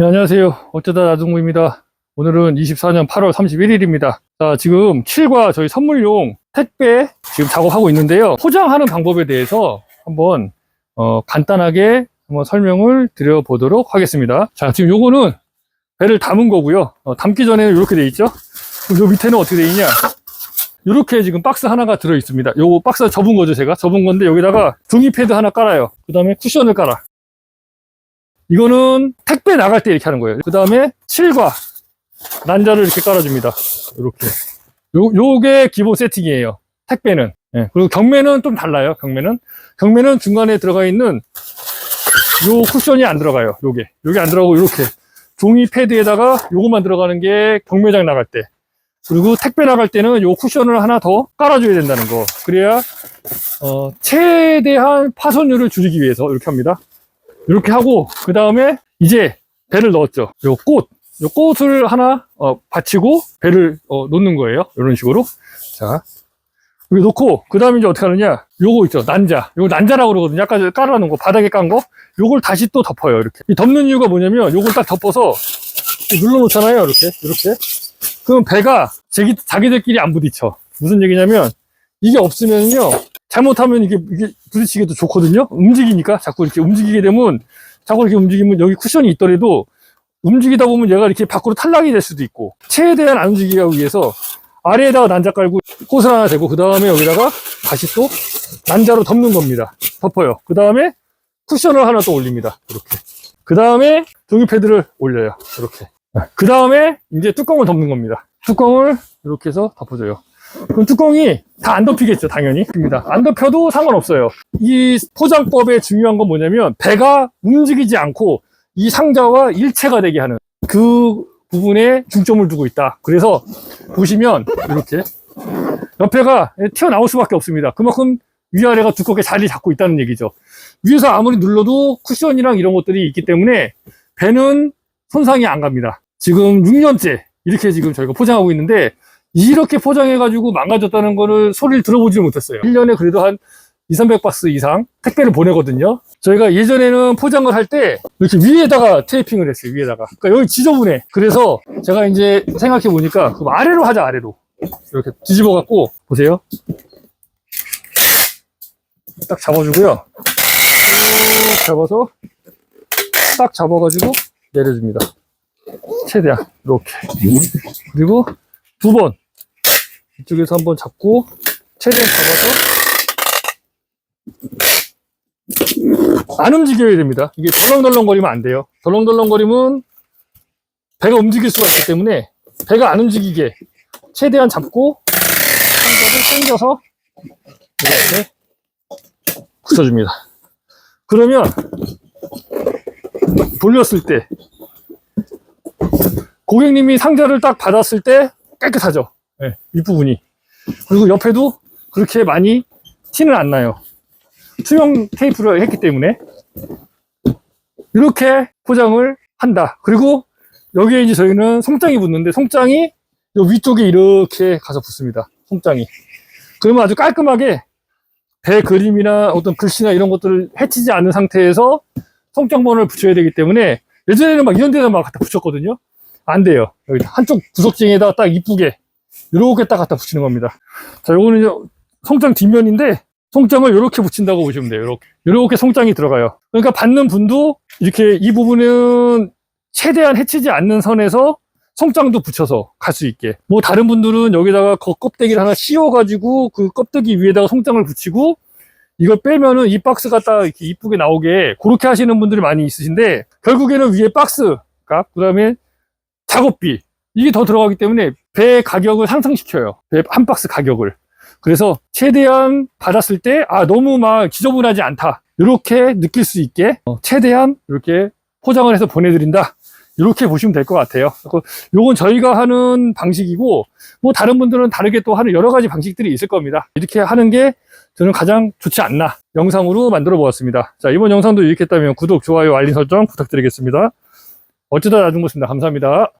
네, 안녕하세요. 어쩌다 나중구입니다. 오늘은 24년 8월 31일입니다. 자, 지금 7과 저희 선물용 택배 지금 작업하고 있는데요. 포장하는 방법에 대해서 한번 어, 간단하게 한번 설명을 드려보도록 하겠습니다. 자, 지금 요거는 배를 담은 거고요. 어, 담기 전에는 이렇게 돼 있죠. 그럼 요 밑에는 어떻게 돼 있냐? 이렇게 지금 박스 하나가 들어 있습니다. 요거 박스 접은 거죠, 제가. 접은 건데 여기다가 종이 패드 하나 깔아요. 그 다음에 쿠션을 깔아. 이거는 택배 나갈 때 이렇게 하는 거예요. 그 다음에 칠과 난자를 이렇게 깔아줍니다. 이렇게. 요, 요게 기본 세팅이에요. 택배는. 예, 그리고 경매는 좀 달라요. 경매는. 경매는 중간에 들어가 있는 요 쿠션이 안 들어가요. 요게. 요게 안 들어가고 이렇게. 종이 패드에다가 요것만 들어가는 게 경매장 나갈 때. 그리고 택배 나갈 때는 요 쿠션을 하나 더 깔아줘야 된다는 거. 그래야, 어, 최대한 파손율을 줄이기 위해서 이렇게 합니다. 이렇게 하고 그 다음에 이제 배를 넣었죠. 요 꽃, 요 꽃을 하나 어, 받치고 배를 어, 놓는 거예요. 이런 식으로. 자 여기 놓고 그 다음에 이제 어떻게 하느냐? 요거 있죠, 난자. 요거 난자라고 그러거든요. 아까 저 깔아놓은 거 바닥에 깐 거. 요걸 다시 또 덮어요. 이렇게. 이 덮는 이유가 뭐냐면 요걸 딱 덮어서 눌러 놓잖아요. 이렇게, 이렇게. 그럼 배가 자기, 자기들끼리 안 부딪혀. 무슨 얘기냐면 이게 없으면요. 잘못하면 이게, 이게 부딪히기도 좋거든요. 움직이니까 자꾸 이렇게 움직이게 되면 자꾸 이렇게 움직이면 여기 쿠션이 있더라도 움직이다 보면 얘가 이렇게 밖으로 탈락이 될 수도 있고 최대한 안 움직이기 위해서 아래에다가 난자 깔고 꽃을 하나 대고 그 다음에 여기다가 다시 또 난자로 덮는 겁니다. 덮어요. 그 다음에 쿠션을 하나 또 올립니다. 이렇게. 그 다음에 종이 패드를 올려요. 이렇게. 그 다음에 이제 뚜껑을 덮는 겁니다. 뚜껑을 이렇게 해서 덮어줘요. 그럼 뚜껑이 다 안 덮이겠죠, 당연히. 입니다. 안 덮여도 상관없어요. 이 포장법의 중요한 건 뭐냐면 배가 움직이지 않고 이 상자와 일체가 되게 하는 그 부분에 중점을 두고 있다. 그래서 보시면 이렇게 옆에가 튀어나올 수밖에 없습니다. 그만큼 위아래가 두껍게 자리 잡고 있다는 얘기죠. 위에서 아무리 눌러도 쿠션이랑 이런 것들이 있기 때문에 배는 손상이 안 갑니다. 지금 6년째 이렇게 지금 저희가 포장하고 있는데 이렇게 포장해가지고 망가졌다는 거를 소리를 들어보지 못했어요. 1년에 그래도 한 2, 300박스 이상 택배를 보내거든요. 저희가 예전에는 포장을 할 때 이렇게 위에다가 테이핑을 했어요. 위에다가. 그러니까 여기 지저분해. 그래서 제가 이제 생각해 보니까 아래로 하자, 아래로. 이렇게 뒤집어 갖고 보세요. 딱 잡아주고요. 쭉 잡아서 딱 잡아가지고 내려줍니다. 최대한 이렇게. 그리고 두 번 이쪽에서 한번 잡고 최대한 잡아서 안 움직여야 됩니다. 이게 덜렁덜렁거리면 안 돼요. 덜렁덜렁거리면 배가 움직일 수가 있기 때문에 배가 안 움직이게 최대한 잡고 상자를 당겨서 이렇게 붙여줍니다. 그러면 돌렸을 때 고객님이 상자를 딱 받았을 때 깨끗하죠. 네, 윗부분이. 그리고 옆에도 그렇게 많이 티는 안 나요. 투명 테이프를 했기 때문에 이렇게 포장을 한다. 그리고 여기에 이제 저희는 송장이 붙는데 송장이 요 위쪽에 이렇게 가서 붙습니다. 송장이. 그러면 아주 깔끔하게 배 그림이나 어떤 글씨나 이런 것들을 해치지 않는 상태에서 송장본을 붙여야 되기 때문에 예전에는 막 이런 데다 막 갖다 붙였거든요. 안 돼요. 여기 한쪽 구석쟁이에다가 딱 이쁘게 이렇게 딱 갖다 붙이는 겁니다. 자, 요거는 이제 송장 뒷면인데 송장을 이렇게 붙인다고 보시면 돼요. 이렇게 이렇게 송장이 들어가요. 그러니까 받는 분도 이렇게 이 부분은 최대한 해치지 않는 선에서 송장도 붙여서 갈 수 있게. 뭐 다른 분들은 여기다가 거 껍데기를 하나 씌워 가지고 그 껍데기 위에다가 송장을 붙이고 이걸 빼면은 이 박스가 딱 이렇게 이쁘게 나오게 그렇게 하시는 분들이 많이 있으신데 결국에는 위에 박스 값, 그 다음에 작업비 이게 더 들어가기 때문에 배 가격을 상승시켜요. 배 한 박스 가격을. 그래서 최대한 받았을 때 아 너무 막 지저분하지 않다 이렇게 느낄 수 있게 어, 최대한 이렇게 포장을 해서 보내드린다 이렇게 보시면 될 것 같아요. 요건 저희가 하는 방식이고 뭐 다른 분들은 다르게 또 하는 여러 가지 방식들이 있을 겁니다. 이렇게 하는 게 저는 가장 좋지 않나 영상으로 만들어 보았습니다. 자 이번 영상도 유익했다면 구독, 좋아요, 알림 설정 부탁드리겠습니다. 어쩌다 나중이었습니다. 감사합니다.